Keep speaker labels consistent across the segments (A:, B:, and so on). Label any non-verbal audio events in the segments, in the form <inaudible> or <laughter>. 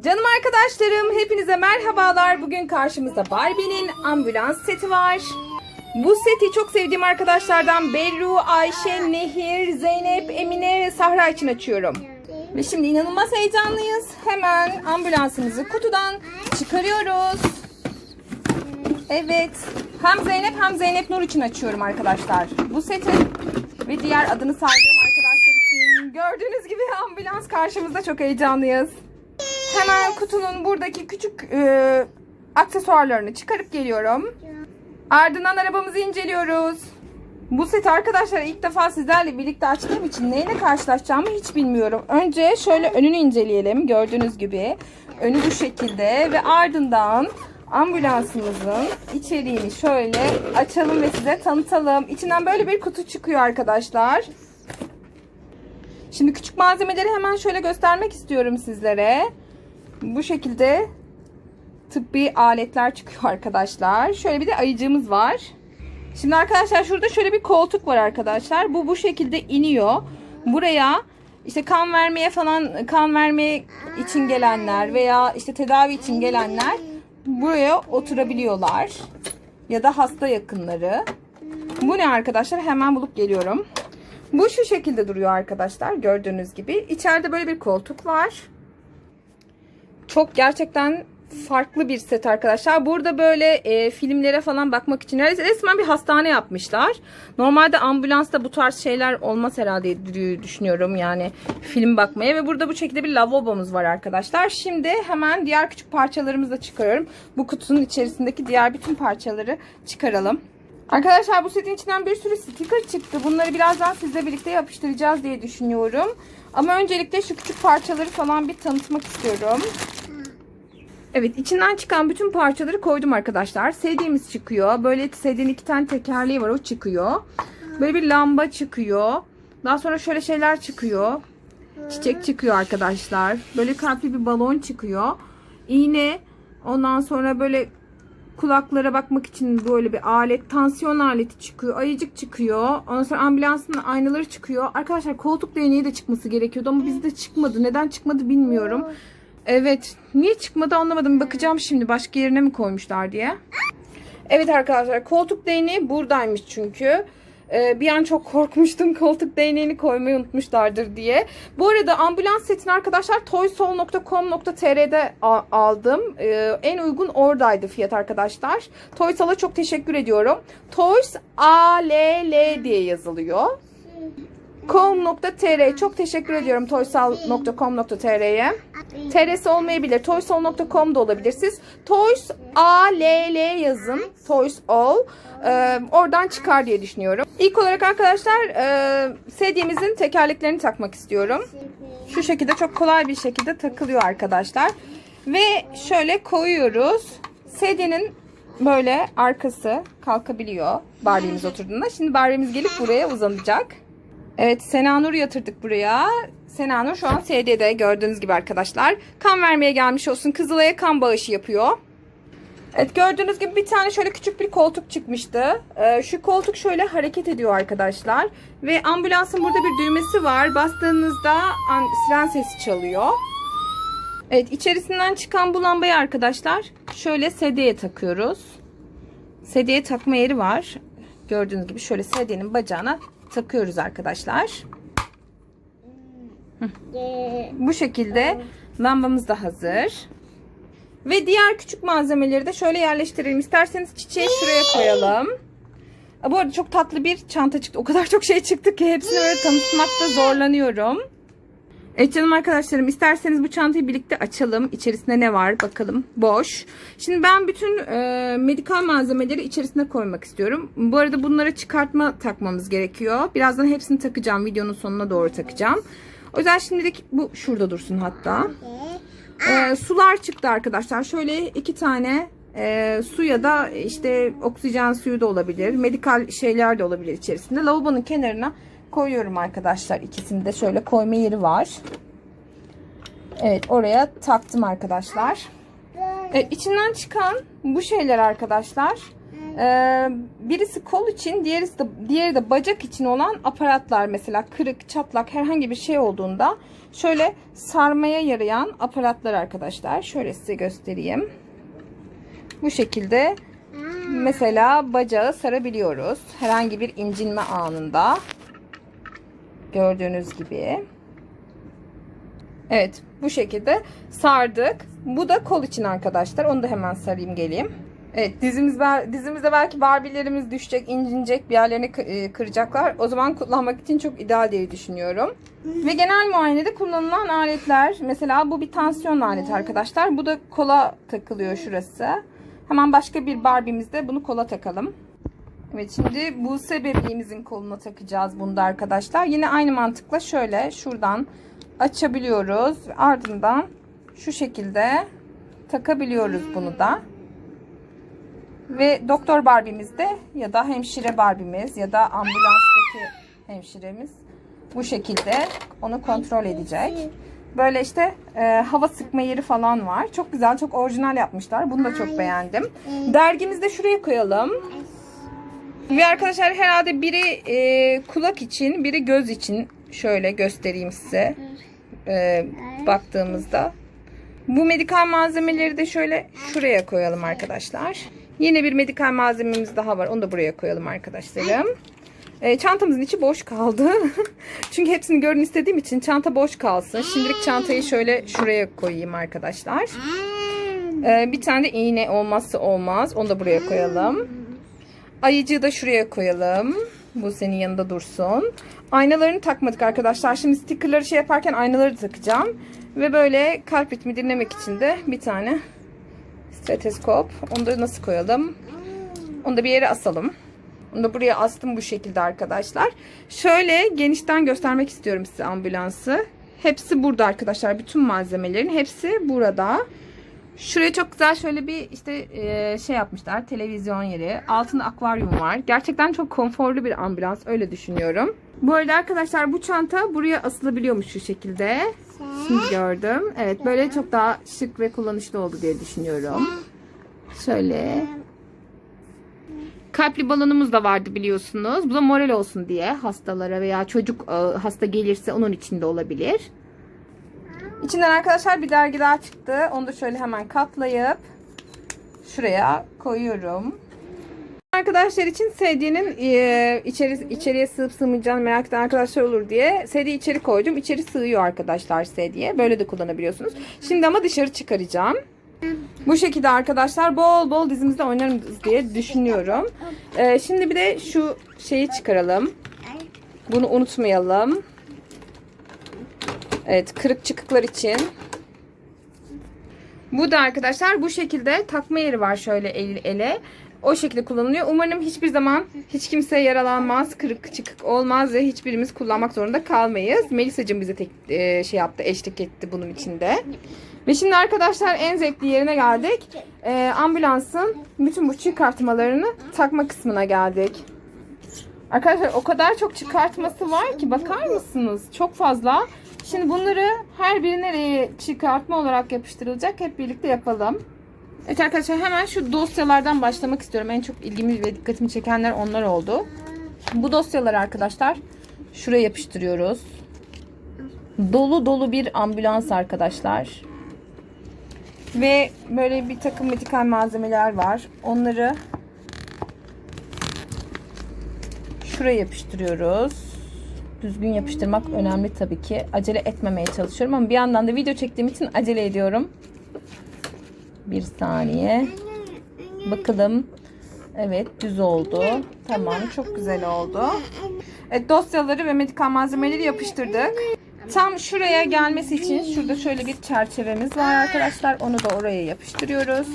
A: Canım arkadaşlarım hepinize merhabalar. Bugün karşımızda Barbie'nin ambulans seti var. Bu seti çok sevdiğim arkadaşlardan Berru, Ayşe, Nehir, Zeynep, Emine, Sahra için açıyorum. Ve şimdi inanılmaz heyecanlıyız. Hemen ambulansımızı kutudan çıkarıyoruz. Evet. Hem Zeynep hem Zeynep Nur için açıyorum arkadaşlar. Bu seti ve diğer adını saydığım arkadaşlar için gördüğünüz gibi ambulans karşımızda çok heyecanlıyız. Hemen kutunun buradaki küçük e, aksesuarlarını çıkarıp geliyorum. Ardından arabamızı inceliyoruz. Bu seti arkadaşlar ilk defa sizlerle birlikte açtığım için neyle karşılaşacağımı hiç bilmiyorum. Önce şöyle önünü inceleyelim. Gördüğünüz gibi önü bu şekilde ve ardından ambulansımızın içeriğini şöyle açalım ve size tanıtalım. İçinden böyle bir kutu çıkıyor arkadaşlar. Şimdi küçük malzemeleri hemen şöyle göstermek istiyorum sizlere. Bu şekilde tıbbi aletler çıkıyor <laughs> arkadaşlar. Şöyle bir de ayıcığımız var. Şimdi arkadaşlar şurada şöyle bir koltuk var arkadaşlar. Bu bu şekilde iniyor. Buraya işte kan vermeye falan kan vermeye için gelenler veya işte tedavi için gelenler buraya oturabiliyorlar. Ya da hasta yakınları. Bu ne arkadaşlar? Hemen bulup geliyorum. Bu şu şekilde duruyor arkadaşlar. Gördüğünüz gibi. İçeride böyle bir koltuk var. Çok gerçekten farklı bir set arkadaşlar. Burada böyle e, filmlere falan bakmak için resmen bir hastane yapmışlar. Normalde ambulansta bu tarz şeyler olmaz herhalde diye düşünüyorum. Yani film bakmaya ve burada bu şekilde bir lavabomuz var arkadaşlar. Şimdi hemen diğer küçük parçalarımızı da çıkarıyorum. Bu kutunun içerisindeki diğer bütün parçaları çıkaralım. Arkadaşlar bu setin içinden bir sürü sticker çıktı. Bunları birazdan sizle birlikte yapıştıracağız diye düşünüyorum. Ama öncelikle şu küçük parçaları falan bir tanıtmak istiyorum. Evet içinden çıkan bütün parçaları koydum arkadaşlar. Sevdiğimiz çıkıyor. Böyle sevdiğin iki tane tekerleği var o çıkıyor. Böyle bir lamba çıkıyor. Daha sonra şöyle şeyler çıkıyor. Çiçek çıkıyor arkadaşlar. Böyle kalpli bir balon çıkıyor. İğne. Ondan sonra böyle kulaklara bakmak için böyle bir alet. Tansiyon aleti çıkıyor. Ayıcık çıkıyor. Ondan sonra ambulansın aynaları çıkıyor. Arkadaşlar koltuk değneği de çıkması gerekiyordu ama bizde çıkmadı. Neden çıkmadı bilmiyorum. Evet. Niye çıkmadı anlamadım. Bakacağım şimdi başka yerine mi koymuşlar diye. Evet arkadaşlar koltuk değneği buradaymış çünkü. Ee, bir an çok korkmuştum koltuk değneğini koymayı unutmuşlardır diye. Bu arada ambulans setini arkadaşlar toysol.com.tr'de aldım. Ee, en uygun oradaydı fiyat arkadaşlar. Toysol'a çok teşekkür ediyorum. Toys A L L diye yazılıyor. com.tr çok teşekkür ediyorum toysal.com.tr'ye. TR'si olmayabilir. Toysol.com da olabilir. Siz Toys A L L yazın. Toys All. Ee, oradan çıkar diye düşünüyorum. İlk olarak arkadaşlar e, sedyemizin tekerleklerini takmak istiyorum. Şu şekilde çok kolay bir şekilde takılıyor arkadaşlar. Ve şöyle koyuyoruz. Sedyenin böyle arkası kalkabiliyor Barbie'miz oturduğunda. Şimdi Barbie'miz gelip buraya uzanacak. Evet Senanur yatırdık buraya. Senanur şu an SD'de gördüğünüz gibi arkadaşlar. Kan vermeye gelmiş olsun. Kızılay'a kan bağışı yapıyor. Evet gördüğünüz gibi bir tane şöyle küçük bir koltuk çıkmıştı. Ee, şu koltuk şöyle hareket ediyor arkadaşlar. Ve ambulansın burada bir düğmesi var. Bastığınızda siren sesi çalıyor. Evet içerisinden çıkan bu lambayı arkadaşlar şöyle sedyeye takıyoruz. Sedyeye takma yeri var. Gördüğünüz gibi şöyle sedyenin bacağına takıyoruz arkadaşlar. Bu şekilde lambamız da hazır. Ve diğer küçük malzemeleri de şöyle yerleştirelim. İsterseniz çiçeği şuraya koyalım. Bu arada çok tatlı bir çanta çıktı. O kadar çok şey çıktı ki hepsini böyle tanıtmakta zorlanıyorum. Evet canım arkadaşlarım isterseniz bu çantayı birlikte açalım. İçerisinde ne var bakalım. Boş. Şimdi ben bütün e, medikal malzemeleri içerisine koymak istiyorum. Bu arada bunlara çıkartma takmamız gerekiyor. Birazdan hepsini takacağım. Videonun sonuna doğru takacağım. O yüzden şimdilik bu şurada dursun hatta. E, sular çıktı arkadaşlar. Şöyle iki tane e, su ya da işte oksijen suyu da olabilir. Medikal şeyler de olabilir içerisinde. Lavabonun kenarına koyuyorum arkadaşlar. İkisini de şöyle koyma yeri var. Evet oraya taktım arkadaşlar. Evet içinden çıkan bu şeyler arkadaşlar. Ee, birisi kol için, diğeri de, diğeri de bacak için olan aparatlar mesela kırık, çatlak herhangi bir şey olduğunda şöyle sarmaya yarayan aparatlar arkadaşlar. Şöyle size göstereyim. Bu şekilde mesela bacağı sarabiliyoruz. Herhangi bir incinme anında. Gördüğünüz gibi. Evet bu şekilde sardık. Bu da kol için arkadaşlar. Onu da hemen sarayım geleyim. Evet dizimiz dizimizde belki barbilerimiz düşecek, incinecek, bir yerlerini e, kıracaklar. O zaman kullanmak için çok ideal diye düşünüyorum. Ve genel muayenede kullanılan aletler. Mesela bu bir tansiyon aleti arkadaşlar. Bu da kola takılıyor şurası. Hemen başka bir barbimizde bunu kola takalım. Evet şimdi Buse bebeğimizin koluna takacağız bunu da arkadaşlar. Yine aynı mantıkla şöyle şuradan açabiliyoruz. Ardından şu şekilde takabiliyoruz bunu da. Ve doktor barbimizde ya da hemşire barbimiz ya da ambulanstaki hemşiremiz bu şekilde onu kontrol edecek. Böyle işte e, hava sıkma yeri falan var. Çok güzel, çok orijinal yapmışlar. Bunu da çok beğendim. Dergimizi de şuraya koyalım. Ve arkadaşlar herhalde biri e, kulak için, biri göz için şöyle göstereyim size. E, baktığımızda. Bu medikal malzemeleri de şöyle şuraya koyalım arkadaşlar. Yine bir medikal malzememiz daha var. Onu da buraya koyalım arkadaşlarım. E, çantamızın içi boş kaldı. <laughs> Çünkü hepsini görün istediğim için çanta boş kalsın. Şimdilik çantayı şöyle şuraya koyayım arkadaşlar. E, bir tane de iğne olmazsa olmaz. Onu da buraya koyalım. Ayıcığı da şuraya koyalım. Bu senin yanında dursun. Aynalarını takmadık arkadaşlar. Şimdi stickerları şey yaparken aynaları takacağım. Ve böyle kalp ritmi dinlemek için de bir tane steteskop. Onu da nasıl koyalım? Onu da bir yere asalım. Onu da buraya astım bu şekilde arkadaşlar. Şöyle genişten göstermek istiyorum size ambulansı. Hepsi burada arkadaşlar. Bütün malzemelerin hepsi burada. Şuraya çok güzel şöyle bir işte e, şey yapmışlar. Televizyon yeri. Altında akvaryum var. Gerçekten çok konforlu bir ambulans. Öyle düşünüyorum. Bu arada arkadaşlar bu çanta buraya asılabiliyormuş şu şekilde. Şimdi gördüm. Evet böyle çok daha şık ve kullanışlı oldu diye düşünüyorum. Şöyle. Kalpli balonumuz da vardı biliyorsunuz. Bu da moral olsun diye hastalara veya çocuk e, hasta gelirse onun içinde olabilir. İçinden arkadaşlar bir dergi daha çıktı. Onu da şöyle hemen katlayıp şuraya koyuyorum. Arkadaşlar için sedyenin e, içeri, içeriye sığıp sığmayacağını merak eden arkadaşlar olur diye sedye içeri koydum. İçeri sığıyor arkadaşlar sedye. Böyle de kullanabiliyorsunuz. Şimdi ama dışarı çıkaracağım. Bu şekilde arkadaşlar bol bol dizimizde oynarız diye düşünüyorum. E, şimdi bir de şu şeyi çıkaralım. Bunu unutmayalım. Evet kırık çıkıklar için. Bu da arkadaşlar bu şekilde takma yeri var şöyle el, ele. O şekilde kullanılıyor. Umarım hiçbir zaman hiç kimse yaralanmaz, kırık çıkık olmaz ve hiçbirimiz kullanmak zorunda kalmayız. Melisa'cığım bize tek e, şey yaptı, eşlik etti bunun içinde. Ve şimdi arkadaşlar en zevkli yerine geldik. E, ambulansın bütün bu çıkartmalarını takma kısmına geldik. Arkadaşlar o kadar çok çıkartması var ki bakar mısınız? Çok fazla. Şimdi bunları her biri nereye çıkartma olarak yapıştırılacak hep birlikte yapalım. Evet arkadaşlar hemen şu dosyalardan başlamak istiyorum. En çok ilgimi ve dikkatimi çekenler onlar oldu. Bu dosyaları arkadaşlar şuraya yapıştırıyoruz. Dolu dolu bir ambulans arkadaşlar. Ve böyle bir takım medikal malzemeler var. Onları şuraya yapıştırıyoruz. Düzgün yapıştırmak önemli tabii ki. Acele etmemeye çalışıyorum ama bir yandan da video çektiğim için acele ediyorum. Bir saniye. Bakalım. Evet düz oldu. Tamam çok güzel oldu. Evet dosyaları ve medikal malzemeleri yapıştırdık. Tam şuraya gelmesi için şurada şöyle bir çerçevemiz var arkadaşlar. Onu da oraya yapıştırıyoruz.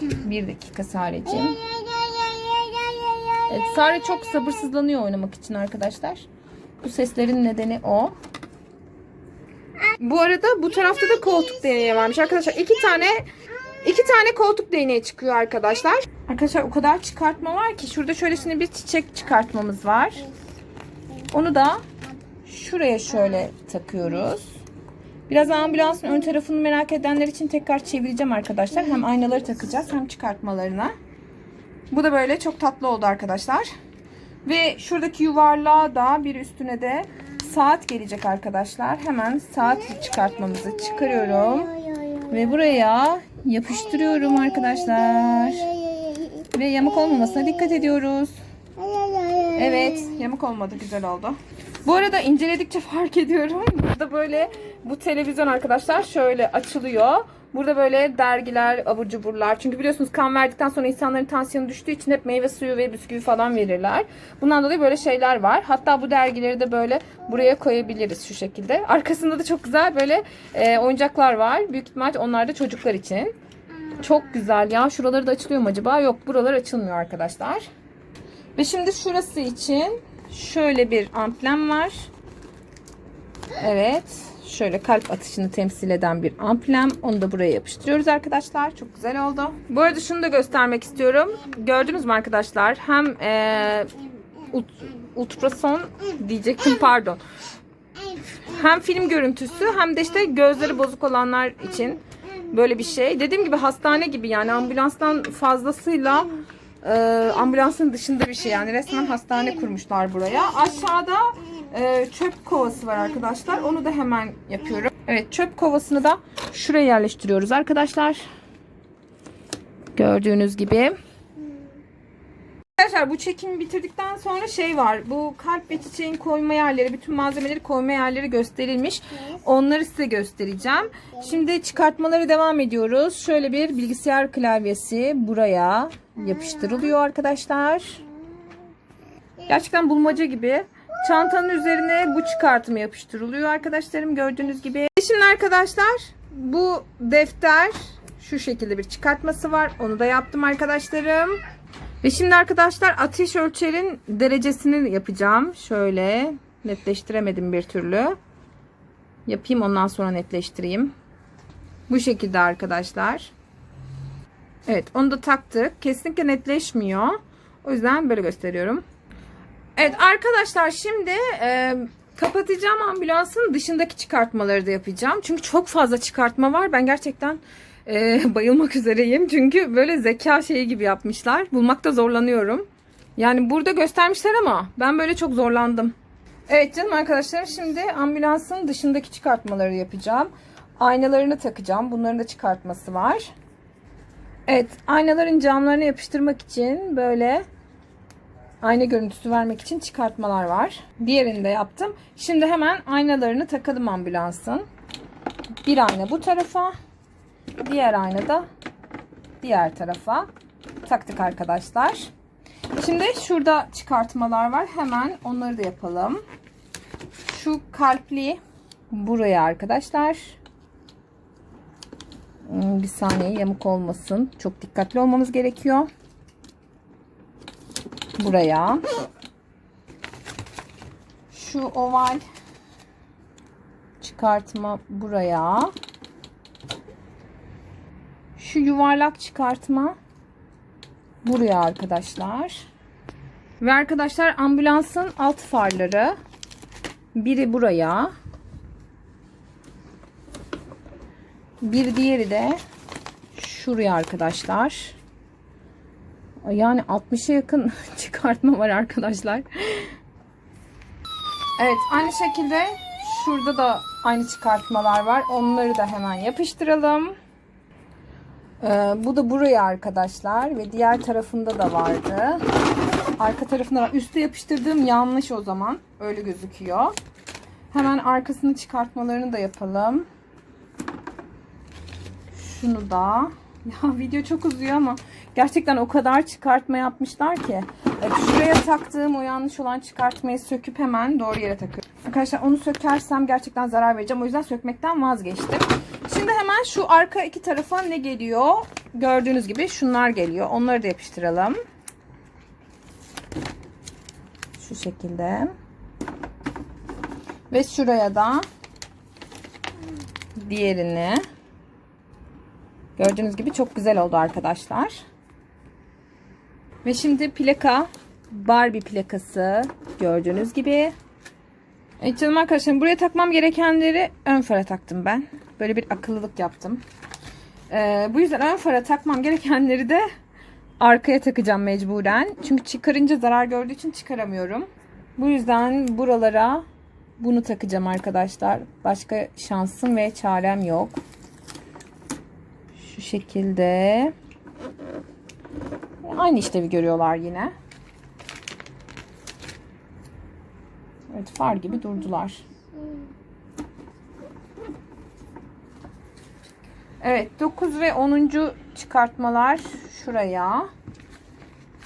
A: Bir dakika Sareciğim. Evet, Sare çok sabırsızlanıyor oynamak için arkadaşlar. Bu seslerin nedeni o. Bu arada bu tarafta da koltuk değneği varmış arkadaşlar. iki tane iki tane koltuk değneği çıkıyor arkadaşlar. Arkadaşlar o kadar çıkartma var ki şurada şöylesine bir çiçek çıkartmamız var. Onu da şuraya şöyle takıyoruz. Biraz ambulansın ön tarafını merak edenler için tekrar çevireceğim arkadaşlar. Hem aynaları takacağız hem çıkartmalarına. Bu da böyle çok tatlı oldu arkadaşlar. Ve şuradaki yuvarlığa da bir üstüne de saat gelecek arkadaşlar. Hemen saat çıkartmamızı çıkarıyorum. Ve buraya yapıştırıyorum arkadaşlar. Ve yamuk olmamasına dikkat ediyoruz. Evet yamuk olmadı güzel oldu. Bu arada inceledikçe fark ediyorum. Burada böyle bu televizyon arkadaşlar şöyle açılıyor. Burada böyle dergiler, abur cuburlar. Çünkü biliyorsunuz kan verdikten sonra insanların tansiyonu düştüğü için hep meyve suyu ve bisküvi falan verirler. Bundan dolayı böyle şeyler var. Hatta bu dergileri de böyle buraya koyabiliriz şu şekilde. Arkasında da çok güzel böyle e, oyuncaklar var. Büyük ihtimal onlar da çocuklar için. Çok güzel ya. Şuraları da açılıyor mu acaba? Yok buralar açılmıyor arkadaşlar. Ve şimdi şurası için şöyle bir amblem var. Evet. Şöyle kalp atışını temsil eden bir amblem. Onu da buraya yapıştırıyoruz arkadaşlar. Çok güzel oldu. Bu arada şunu da göstermek istiyorum. Gördünüz mü arkadaşlar? Hem e, ult- ultrason diyecektim pardon. Hem film görüntüsü hem de işte gözleri bozuk olanlar için böyle bir şey. Dediğim gibi hastane gibi yani ambulanstan fazlasıyla e, ambulansın dışında bir şey. Yani resmen hastane kurmuşlar buraya. Aşağıda e, çöp kovası var arkadaşlar. Onu da hemen yapıyorum. Evet çöp kovasını da şuraya yerleştiriyoruz arkadaşlar. Gördüğünüz gibi. Arkadaşlar bu çekimi bitirdikten sonra şey var. Bu kalp ve çiçeğin koyma yerleri, bütün malzemeleri koyma yerleri gösterilmiş. Onları size göstereceğim. Şimdi çıkartmaları devam ediyoruz. Şöyle bir bilgisayar klavyesi buraya yapıştırılıyor arkadaşlar. Gerçekten bulmaca gibi. Çantanın üzerine bu çıkartımı yapıştırılıyor arkadaşlarım gördüğünüz gibi. Şimdi arkadaşlar bu defter şu şekilde bir çıkartması var. Onu da yaptım arkadaşlarım. Ve şimdi arkadaşlar ateş ölçerin derecesini yapacağım. Şöyle netleştiremedim bir türlü. Yapayım ondan sonra netleştireyim. Bu şekilde arkadaşlar. Evet onu da taktık. Kesinlikle netleşmiyor. O yüzden böyle gösteriyorum. Evet arkadaşlar şimdi e, kapatacağım ambulansın dışındaki çıkartmaları da yapacağım. Çünkü çok fazla çıkartma var. Ben gerçekten e, <laughs> bayılmak üzereyim. Çünkü böyle zeka şeyi gibi yapmışlar. Bulmakta zorlanıyorum. Yani burada göstermişler ama ben böyle çok zorlandım. Evet canım arkadaşlarım şimdi ambulansın dışındaki çıkartmaları yapacağım. Aynalarını takacağım. Bunların da çıkartması var. Evet aynaların camlarına yapıştırmak için böyle ayna görüntüsü vermek için çıkartmalar var. Diğerini de yaptım. Şimdi hemen aynalarını takalım ambulansın. Bir ayna bu tarafa. Diğer ayna da diğer tarafa taktık arkadaşlar. Şimdi şurada çıkartmalar var. Hemen onları da yapalım. Şu kalpli buraya arkadaşlar. Hmm, Bir saniye yamuk olmasın. Çok dikkatli olmamız gerekiyor. Buraya. Şu oval çıkartma buraya. Şu yuvarlak çıkartma buraya arkadaşlar. Ve arkadaşlar ambulansın alt farları biri buraya. Bir diğeri de şuraya arkadaşlar. Yani 60'a yakın <laughs> çıkartma var arkadaşlar. Evet aynı şekilde şurada da aynı çıkartmalar var. Onları da hemen yapıştıralım. Ee, bu da buraya arkadaşlar ve diğer tarafında da vardı. Arka tarafında var. Üste yapıştırdığım yanlış o zaman. Öyle gözüküyor. Hemen arkasını çıkartmalarını da yapalım. Şunu da. <laughs> Ya video çok uzuyor ama gerçekten o kadar çıkartma yapmışlar ki. Evet, şuraya taktığım o yanlış olan çıkartmayı söküp hemen doğru yere takıyorum. Arkadaşlar onu sökersem gerçekten zarar vereceğim. O yüzden sökmekten vazgeçtim. Şimdi hemen şu arka iki tarafa ne geliyor? Gördüğünüz gibi şunlar geliyor. Onları da yapıştıralım. Şu şekilde. Ve şuraya da diğerini Gördüğünüz gibi çok güzel oldu arkadaşlar. Ve şimdi plaka Barbie plakası gördüğünüz gibi. Evet canım arkadaşlarım buraya takmam gerekenleri ön fara taktım ben. Böyle bir akıllılık yaptım. Ee, bu yüzden ön fara takmam gerekenleri de arkaya takacağım mecburen. Çünkü çıkarınca zarar gördüğü için çıkaramıyorum. Bu yüzden buralara bunu takacağım arkadaşlar. Başka şansım ve çarem yok. Şu şekilde. Aynı işlevi görüyorlar yine. Evet far gibi durdular. Evet 9 ve 10. çıkartmalar şuraya.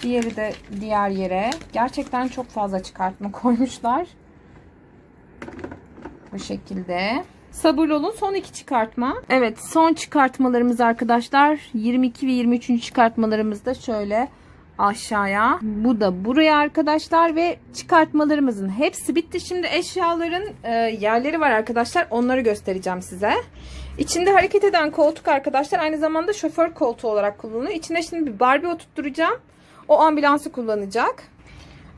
A: Diğeri de diğer yere. Gerçekten çok fazla çıkartma <laughs> koymuşlar. Bu şekilde. Sabırlı olun. Son iki çıkartma. Evet son çıkartmalarımız arkadaşlar. 22 ve 23. çıkartmalarımız da şöyle aşağıya. Bu da buraya arkadaşlar ve çıkartmalarımızın hepsi bitti. Şimdi eşyaların e, yerleri var arkadaşlar. Onları göstereceğim size. İçinde hareket eden koltuk arkadaşlar aynı zamanda şoför koltuğu olarak kullanılıyor. İçine şimdi bir Barbie oturtturacağım. O ambulansı kullanacak.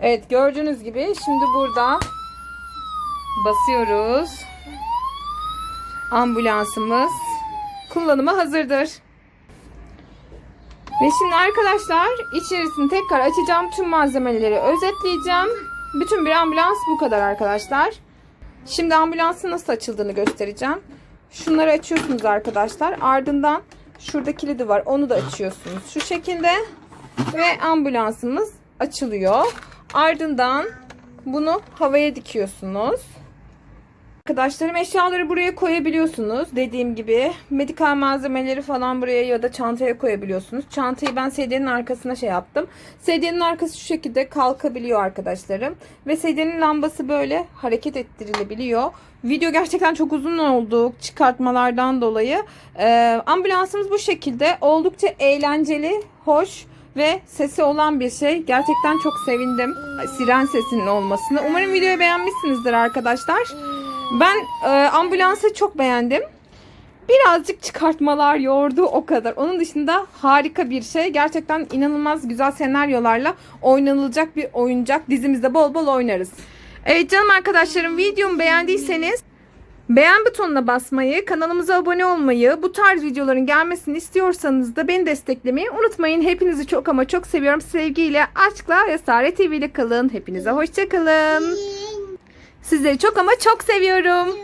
A: Evet gördüğünüz gibi şimdi burada basıyoruz. Ambulansımız kullanıma hazırdır. Ve şimdi arkadaşlar içerisini tekrar açacağım. Tüm malzemeleri özetleyeceğim. Bütün bir ambulans bu kadar arkadaşlar. Şimdi ambulansın nasıl açıldığını göstereceğim. Şunları açıyorsunuz arkadaşlar. Ardından şurada kilidi var. Onu da açıyorsunuz. Şu şekilde. Ve ambulansımız açılıyor. Ardından bunu havaya dikiyorsunuz. Arkadaşlarım eşyaları buraya koyabiliyorsunuz. Dediğim gibi medikal malzemeleri falan buraya ya da çantaya koyabiliyorsunuz. Çantayı ben sedyenin arkasına şey yaptım. Sedyenin arkası şu şekilde kalkabiliyor arkadaşlarım. Ve sedyenin lambası böyle hareket ettirilebiliyor. Video gerçekten çok uzun oldu çıkartmalardan dolayı. Ee, ambulansımız bu şekilde oldukça eğlenceli, hoş ve sesi olan bir şey. Gerçekten çok sevindim siren sesinin olmasını. Umarım videoyu beğenmişsinizdir arkadaşlar. Ben e, ambulansı çok beğendim. Birazcık çıkartmalar yordu o kadar. Onun dışında harika bir şey. Gerçekten inanılmaz güzel senaryolarla oynanılacak bir oyuncak. Dizimizde bol bol oynarız. Evet canım arkadaşlarım videomu beğendiyseniz beğen butonuna basmayı, kanalımıza abone olmayı, bu tarz videoların gelmesini istiyorsanız da beni desteklemeyi unutmayın. Hepinizi çok ama çok seviyorum. Sevgiyle, aşkla ve Sare TV ile kalın. Hepinize hoşçakalın. Sizleri çok ama çok seviyorum.